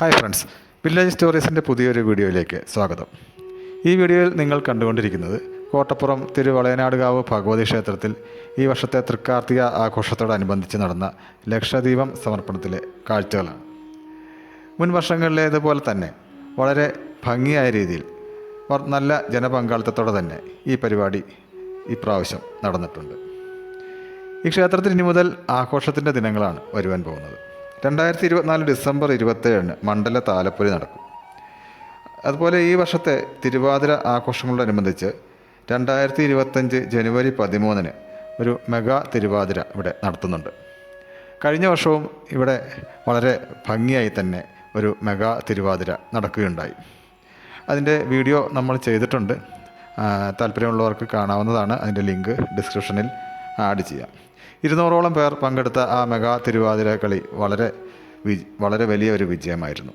Hi friends village സ്റ്റോറീസിന്റെ പുതിയൊരു വീഡിയോയിലേക്ക് സ്വാഗതം. ഈ വീഡിയോയിൽ നിങ്ങൾ കണ്ടുകൊണ്ടിരിക്കുന്നത് കോട്ടപ്പുറം തിരുവളയനാടുകാവ് ഭഗവതി ക്ഷേത്രത്തിൽ ഈ വർഷത്തെ തൃക്കാർത്തിക ആഘോഷത്തോടനുബന്ധിച്ച് നടന്ന ലക്ഷദീപം സമർപ്പണത്തിലെ കാഴ്ചകളാണ്. മുൻ വർഷങ്ങളിലേതുപോലെ തന്നെ വളരെ ഭംഗിയായ രീതിയിൽ നല്ല ജനപങ്കാളിത്തത്തോടെ തന്നെ ഈ പരിപാടി ഇപ്രാവശ്യം നടന്നിട്ടുണ്ട്. ഈ ക്ഷേത്രത്തിൽ ഇനി മുതൽ ആഘോഷത്തിന്റെ ദിനങ്ങളാണ് വരുവാൻ പോകുന്നത്. രണ്ടായിരത്തി ഇരുപത്തിനാല് ഡിസംബർ ഇരുപത്തേഴിന് മണ്ഡല താലപ്പൊലി നടക്കും. അതുപോലെ ഈ വർഷത്തെ തിരുവാതിര ആഘോഷങ്ങളോടനുബന്ധിച്ച് രണ്ടായിരത്തി ഇരുപത്തഞ്ച് ജനുവരി പതിമൂന്നിന് ഒരു മെഗാ തിരുവാതിര ഇവിടെ നടത്തുന്നുണ്ട്. കഴിഞ്ഞ വർഷവും ഇവിടെ വളരെ ഭംഗിയായി തന്നെ ഒരു മെഗാ തിരുവാതിര നടക്കുകയുണ്ടായി. അതിന്റെ വീഡിയോ നമ്മൾ ചെയ്തിട്ടുണ്ട്. താല്പര്യമുള്ളവർക്ക് കാണാവുന്നതാണ്. അതിന്റെ ലിങ്ക് ഡിസ്ക്രിപ്ഷനിൽ ആഡ് ചെയ്യാം. ഇരുന്നൂറോളം പേർ പങ്കെടുത്ത ആ മെഗാ തിരുവാതിര കളി വളരെ വളരെ വലിയ ഒരു വിജയമായിരുന്നു.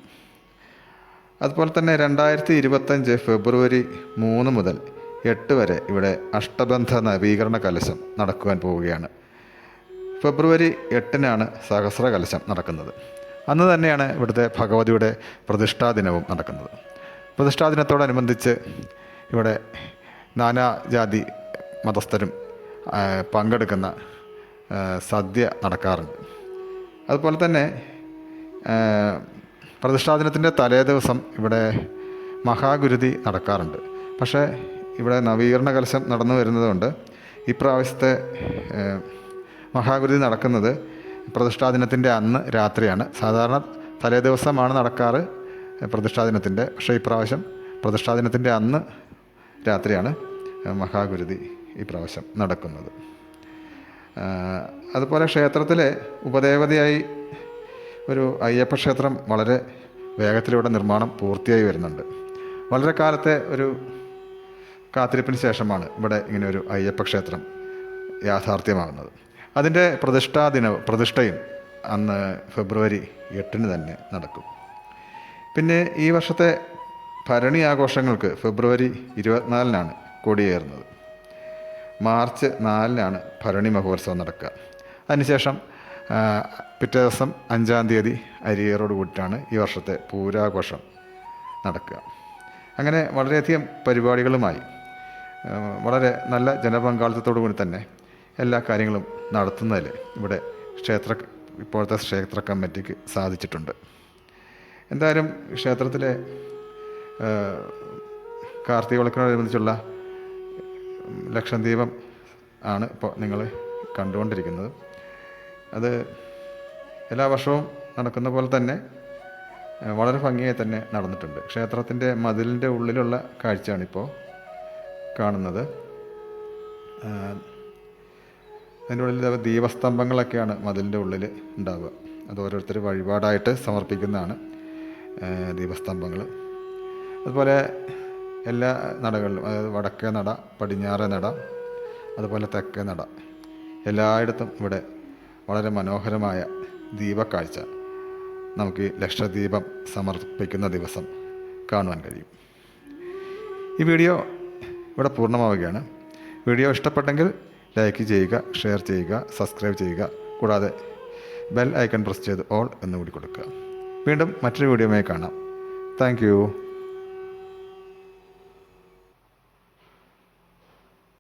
അതുപോലെ തന്നെ രണ്ടായിരത്തി ഇരുപത്തഞ്ച് ഫെബ്രുവരി മൂന്ന് മുതൽ എട്ട് വരെ ഇവിടെ അഷ്ടബന്ധ നവീകരണ കലശം നടക്കുവാൻ പോവുകയാണ്. ഫെബ്രുവരി എട്ടിനാണ് സഹസ്ര കലശം നടക്കുന്നത്. അന്ന് തന്നെയാണ് ഇവിടുത്തെ ഭഗവതിയുടെ പ്രതിഷ്ഠാ ദിനവും നടക്കുന്നത്. പ്രതിഷ്ഠാ ദിനത്തോടനുബന്ധിച്ച് ഇവിടെ നാനാജാതി മതസ്ഥരും പങ്കെടുക്കുന്ന സദ്യ നടക്കാറുണ്ട്. അതുപോലെ തന്നെ പ്രതിഷ്ഠാദിനത്തിന്റെ പ്രതിഷ്ഠാ തലേ ദിവസം ഇവിടെ മഹാഗുരുതി നടക്കാറുണ്ട്. പക്ഷേ ഇവിടെ നവീകരണ കലശം നടന്നു വരുന്നതുകൊണ്ട് ഇപ്രാവശ്യത്തെ മഹാഗുരുതി നടക്കുന്നത് പ്രതിഷ്ഠാദിനത്തിന്റെ അന്ന് രാത്രിയാണ്. സാധാരണ തലേ ദിവസമാണ് നടക്കാറ് പ്രതിഷ്ഠാദിനത്തിന്റെ പക്ഷേ ഇപ്രാവശ്യം പ്രതിഷ്ഠാദിനത്തിന്റെ അന്ന് രാത്രിയാണ് മഹാഗുരുതി ഇപ്രാവശ്യം നടക്കുന്നത്. അതുപോലെ ക്ഷേത്രത്തിലെ ഉപദേവതയായി ഒരു അയ്യപ്പ ക്ഷേത്രം വളരെ വേഗത്തിലൂടെ നിർമ്മാണം പൂർത്തിയായി വരുന്നുണ്ട്. വളരെ കാലത്തെ ഒരു കാത്തിരിപ്പിന് ശേഷമാണ് ഇവിടെ ഇങ്ങനെ ഒരു അയ്യപ്പ ക്ഷേത്രം യാഥാർത്ഥ്യമാകുന്നത്. അതിന്റെ പ്രതിഷ്ഠാ ദിന പ്രതിഷ്ഠയും അന്ന് ഫെബ്രുവരി എട്ടിന് തന്നെ നടക്കും. പിന്നെ ഈ വർഷത്തെ ഭരണി ആഘോഷങ്ങൾക്ക് ഫെബ്രുവരി ഇരുപത്തിനാലിനാണ് കൊടിയേറുന്നത്. മാർച്ച് നാലിനാണ് ഭരണി മഹോത്സവം നടക്കുക. അതിനുശേഷം പിറ്റേ ദിവസം അഞ്ചാം തീയതി അരിയേറോട് കൂടിയിട്ടാണ് ഈ വർഷത്തെ പൂരാഘോഷം നടക്കുക. അങ്ങനെ വളരെയധികം പരിപാടികളുമായി വളരെ നല്ല ജനപങ്കാളിത്തത്തോടു കൂടി തന്നെ എല്ലാ കാര്യങ്ങളും നടത്തുന്നതിൽ ഇവിടെ ക്ഷേത്ര ഇപ്പോഴത്തെ ക്ഷേത്ര കമ്മിറ്റിക്ക് സാധിച്ചിട്ടുണ്ട്. എന്തായാലും ക്ഷേത്രത്തിലെ കാർത്തിക വിളക്കിനോടനുബന്ധിച്ചുള്ള ലക്ഷദ്വീപം ആണ് ഇപ്പോൾ നിങ്ങൾ കണ്ടുകൊണ്ടിരിക്കുന്നത്. അത് എല്ലാ വർഷവും നടക്കുന്ന പോലെ തന്നെ വളരെ ഭംഗിയായി തന്നെ നടന്നിട്ടുണ്ട്. ക്ഷേത്രത്തിന്റെ മതിലിന്റെ ഉള്ളിലുള്ള കാഴ്ചയാണിപ്പോൾ കാണുന്നത്. അതിന്റെ ഉള്ളിൽ ദീപസ്തംഭങ്ങളൊക്കെയാണ് മതിലിന്റെ ഉള്ളിൽ ഉണ്ടാവുക. അത് ഓരോരുത്തർ വഴിപാടായിട്ട് സമർപ്പിക്കുന്നതാണ് ദീപസ്തംഭങ്ങൾ. അതുപോലെ എല്ലാ നടകളിലും അതായത് വടക്കേ നട പടിഞ്ഞാറേ നട അതുപോലെ തെക്കേ നട എല്ലായിടത്തും ഇവിടെ വളരെ മനോഹരമായ ദീപക്കാഴ്ച നമുക്ക് ലക്ഷദ്വീപം സമർപ്പിക്കുന്ന ദിവസം കാണുവാൻ കഴിയും. ഈ വീഡിയോ ഇവിടെ പൂർണമാവുകയാണ്. വീഡിയോ ഇഷ്ടപ്പെട്ടെങ്കിൽ ലൈക്ക് ചെയ്യുക ഷെയർ ചെയ്യുക സബ്സ്ക്രൈബ് ചെയ്യുക കൂടാതെ ബെൽ ഐക്കൺ പ്രസ് ചെയ്ത് ഓൾ എന്ന് കൂടി കൊടുക്കുക. വീണ്ടും മറ്റൊരു വീഡിയോയുമായി കാണാം. താങ്ക്